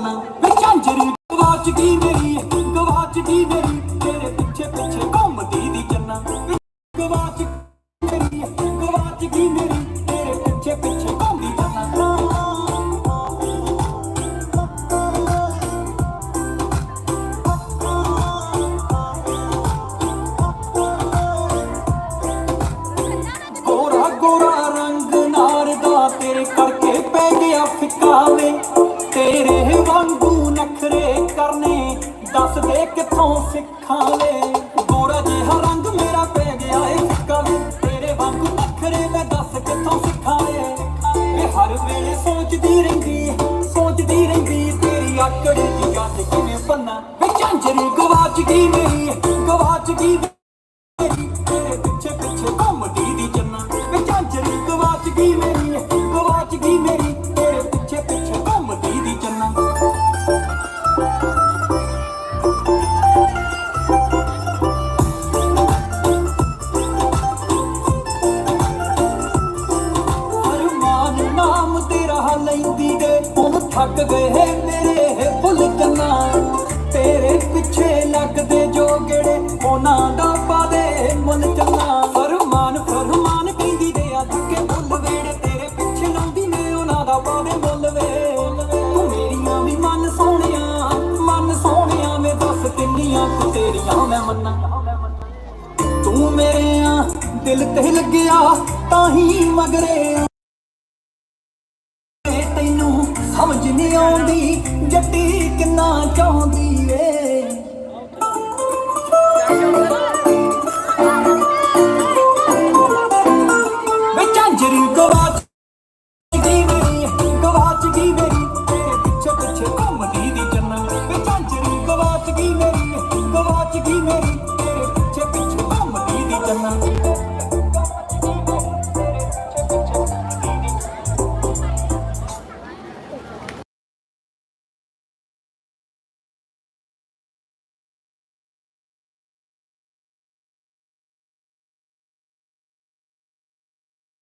ਚੰਨਾ ਵੇ ਝਾਂਜਰੀ ਗਵਾਚ ਗਈ ਮੇਰੀ ਗਵਾਚ ਗਈ ਮੇਰੀ, ਤੇਰੇ ਪਿੱਛੇ ਪਿੱਛੇ ਘੁੰਮਦੀ ਦੀ ਚੰਨਾ ਗਵਾਚ ਮੇਰੀ ਗਵਾਚ ਗਈ ਮੇਰੀ, ਤੇਰੇ ਪਿੱਛੇ ਪਿੱਛੇ ਘੁੰਮਦੀ ਚੰਨਾ ਗੋਰਾ ਗੋਰਾ ਰੰਗ ਨਾਰ ਦਾ ਤੇਰੇ ਪੈ ਗਿਆ ਫਿੱਕਾ ਵੇ ਤੇਰੇ ਵਾਂਗੂ ਨਖਰੇ ਕਰਨੇ ਦੱਸ ਦੇ ਕਿੱਥੋਂ ਸਿੱਖਾਂ ਵੇ ਗੋਰਾ ਜਿਹਾ ਰੰਗ ਮੇਰਾ ਪੈ ਗਿਆ ਏ ਫਿੱਕਾ ਵੇ, ਤੇਰੇ ਵਾਂਗੂ ਨਖਰੇ ਮੈਂ ਦੱਸ ਕਿੱਥੋਂ ਸਿੱਖਾਂ ਵੇ ਇਹ ਹਰ ਵੇਲੇ ਸੋਚਦੀ ਰਹਿੰਦੀ ਸੋਚਦੀ ਰਹਿੰਦੀ ਤੇਰੀ ਆਕੜ ਦੀ ਗੱਲ ਕਿਵੇਂ ਪੰਨਾ ਵੇ ਝਾਂਜਰੀ ਗਵਾਚ ਗਈ ਮੇਰੀ ਗਵਾਚ ਗਈ ਮੇਰੀ। ਥੱਕ ਗਏ ਮੇਰੇ ਫੁੱਲ ਕੰਨਾ ਤੇਰੇ ਪਿੱਛੇ ਲੱਗਦੇ ਜੋ ਗੇੜੇ, ਉਹਨਾਂ ਦਾ ਪਾਦੇ ਮੁੱਲ ਚੰਨਾ ਫਰਮਾਨ ਫਰਮਾਨ ਕਹਿੰਦੀ ਦੇ ਆ ਕੇ ਮੁੱਲ ਵੇੜੇ। ਤੇਰੇ ਪਿੱਛੇ ਲਾਉਂਦੀ ਨੇ, ਉਹਨਾਂ ਦਾ ਪਾਦੇ ਮੁੱਲ ਵੇ ਤੂੰ ਮੇਰੀਆਂ ਵੀ ਮਨ ਸੋਹਣਿਆ ਮਨ ਸੋਹਣਿਆ ਮੈਂ ਦੱਸ ਕਿੰਨੀਆਂ ਕੁ ਤੇਰੀਆਂ ਮੈਂ ਮੰਨਾਂ। ਤੂੰ ਮੇਰੇ ਆ, ਦਿਲ ਤੇ ਲੱਗਿਆ ਤਾਂ ਹੀ ਮਗਰੇ ਨਹੀਂ ਆਉਂਦੀ, ਜੱਟੀ ਕਿੰਨਾ ਚਾਹੁੰਦੀ ਵੇ ਵਿਚਾਂਜਰੀ ਮੇਰੀ ਗਵਾਚ ਗਈ ਮੇਰੀ, ਤੇਰੇ ਪਿੱਛੇ ਪਿੱਛੇ ਘੁੰਮਦੀ ਦੀ ਚੰਨ ਦੀ ਚੰਨ